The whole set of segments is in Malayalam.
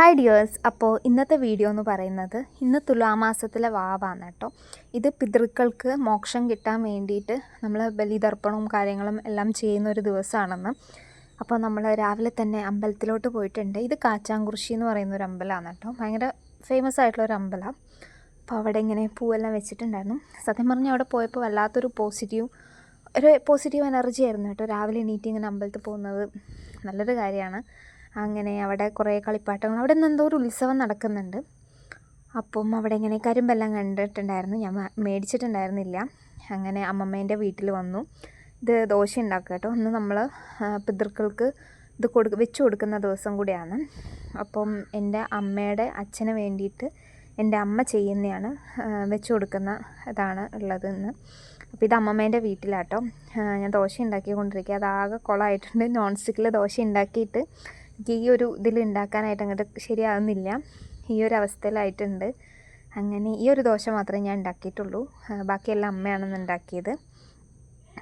ഹായ് ഡിയേഴ്സ് അപ്പോൾ ഇന്നത്തെ വീഡിയോ എന്ന് പറയുന്നത് ഇന്ന് തുലാമാസത്തിലെ വാവാണ് കേട്ടോ. ഇത് പിതൃക്കൾക്ക് മോക്ഷം കിട്ടാൻ വേണ്ടിയിട്ട് നമ്മൾ ബലിതർപ്പണവും കാര്യങ്ങളും എല്ലാം ചെയ്യുന്ന ഒരു ദിവസമാണെന്ന്. അപ്പോൾ നമ്മൾ രാവിലെ തന്നെ അമ്പലത്തിലോട്ട് പോയിട്ടുണ്ട്. ഇത് കാച്ചാങ്കുറിശി എന്ന് പറയുന്ന ഒരു അമ്പലമാണ് കേട്ടോ. ഭയങ്കര ഫേമസ് ആയിട്ടുള്ള ഒരു അമ്പലമാണ് അപ്പോൾ അവിടെ ഇങ്ങനെ പൂവെല്ലാം വെച്ചിട്ടുണ്ടായിരുന്നു. സത്യം പറഞ്ഞാൽ അവിടെ പോയപ്പോൾ വല്ലാത്തൊരു പോസിറ്റീവ് ഒരു പോസിറ്റീവ് എനർജി ആയിരുന്നു കേട്ടോ. രാവിലെ എണീറ്റ് ഇങ്ങനെ അമ്പലത്തിൽ പോകുന്നത്. നല്ലൊരു കാര്യമാണ്. അങ്ങനെ അവിടെ കുറേ കളിപ്പാട്ടങ്ങൾ. അവിടെ നിന്ന് എന്തോ ഒരു ഉത്സവം നടക്കുന്നുണ്ട്. അപ്പം അവിടെ ഇങ്ങനെ കരിമ്പെല്ലാം കണ്ടിട്ടുണ്ടായിരുന്നു. ഞാൻ മേടിച്ചിട്ടുണ്ടായിരുന്നില്ല. അങ്ങനെ അമ്മമ്മേന്റെ വീട്ടിൽ വന്നു. ഇത് ദോശ ഉണ്ടാക്കുക കേട്ടോ. ഒന്ന് നമ്മൾ പിതൃക്കൾക്ക് ഇത് കൊടുക്ക വെച്ച് കൊടുക്കുന്ന ദിവസം കൂടിയാണ്. അപ്പം എന്റെ അമ്മയുടെ അച്ഛന് വേണ്ടിയിട്ട് എന്റെ അമ്മ ചെയ്യുന്നതാണ് വെച്ച് കൊടുക്കുന്ന ഇതാണ് ഉള്ളത് ഇന്ന് അപ്പോൾ ഇത് അമ്മമ്മേന്റെ വീട്ടിലാട്ടോ. ഞാൻ ദോശ ഉണ്ടാക്കിക്കൊണ്ടിരിക്കുക. അതാകെ കുളമായിട്ടുണ്ട്. നോൺ സ്റ്റിക്കിൽ ദോശ ഉണ്ടാക്കിയിട്ട് ഈ ഒരു ഇതിൽ ഉണ്ടാക്കാനായിട്ട് അങ്ങോട്ട് ശരിയാവുന്നില്ല. ഈ ഒരു അവസ്ഥയിലായിട്ടുണ്ട്. അങ്ങനെ ഈ ഒരു ദോശ മാത്രമേ ഞാൻ ഉണ്ടാക്കിയിട്ടുള്ളൂ ബാക്കിയെല്ലാം അമ്മയാണെന്ന് ഉണ്ടാക്കിയത്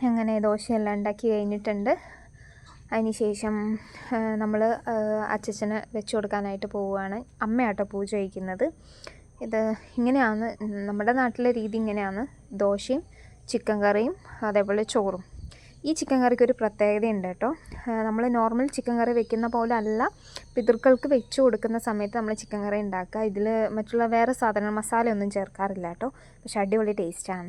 അങ്ങനെ ദോശയെല്ലാം ഉണ്ടാക്കി കഴിഞ്ഞിട്ടുണ്ട്. അതിന് ശേഷം നമ്മൾ അച്ചച്ചന് വെച്ച് കൊടുക്കാനായിട്ട് പോവുകയാണ്. അമ്മയാട്ടോ പൂജ കഴിക്കുന്നത്. ഇത് ഇങ്ങനെയാണ് നമ്മുടെ നാട്ടിലെ രീതി ഇങ്ങനെയാണ്. ദോശയും ചിക്കൻ കറിയും അതേപോലെ ചോറും. ഈ ചിക്കൻ കറിക്ക് ഒരു പ്രത്യേകതയുണ്ട് കേട്ടോ. നമ്മൾ നോർമൽ ചിക്കൻ കറി വെക്കുന്ന പോലെ അല്ല പിതൃക്കൾക്ക് വെച്ച് കൊടുക്കുന്ന സമയത്ത് നമ്മൾ ചിക്കൻ കറി ഉണ്ടാക്കുക. ഇതിൽ മറ്റുള്ള വേറെ സാധനങ്ങൾ മസാലയൊന്നും ചേർക്കാറില്ല കേട്ടോ. പക്ഷേ അടിപൊളി ടേസ്റ്റാണ്